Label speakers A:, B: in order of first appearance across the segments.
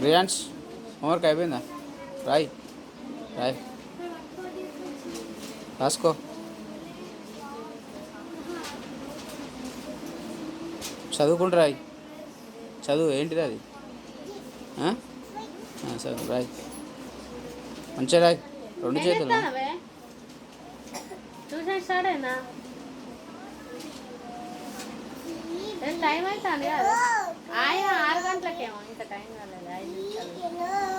A: బ్రియాన్స్ homework అయిపోయిందా రాయ్ రాయ్ రాసుకో చదువుకుంటూ రాయ్ చదువు ఏంటిది అది? చదువు రాయ్ మంచిగా రాయ్ రెండు చేతులు.
B: టైం అవుతుంది కదా. ఆయన ఆరు గంటలకేమో ఇంకా టైం కాలేదు ఐదు నిమిషాలు.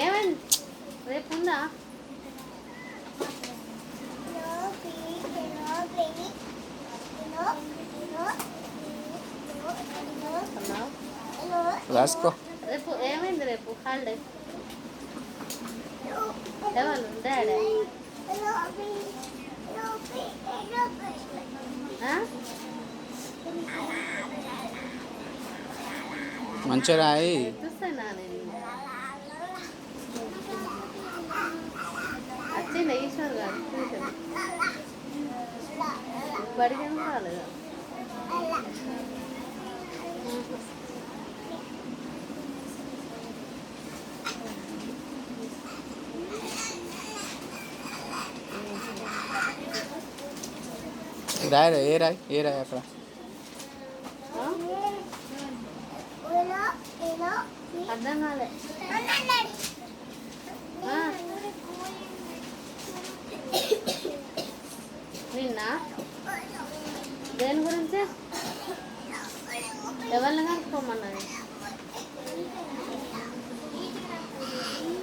B: ఏమైంది? రేపు ఉందా?
A: రాసుకో.
B: రేపు ఏమైంది రేపు? హాలిడే ఎవరు? డాడీ ఏం రాలేదా
A: రాయ్ ఏ రాయ్ ఏ రాయ్ అక్కడ.
B: అర్థం కాలే నిన్న? దేని గురించి? ఎవరిని కనుక్కోమన్నది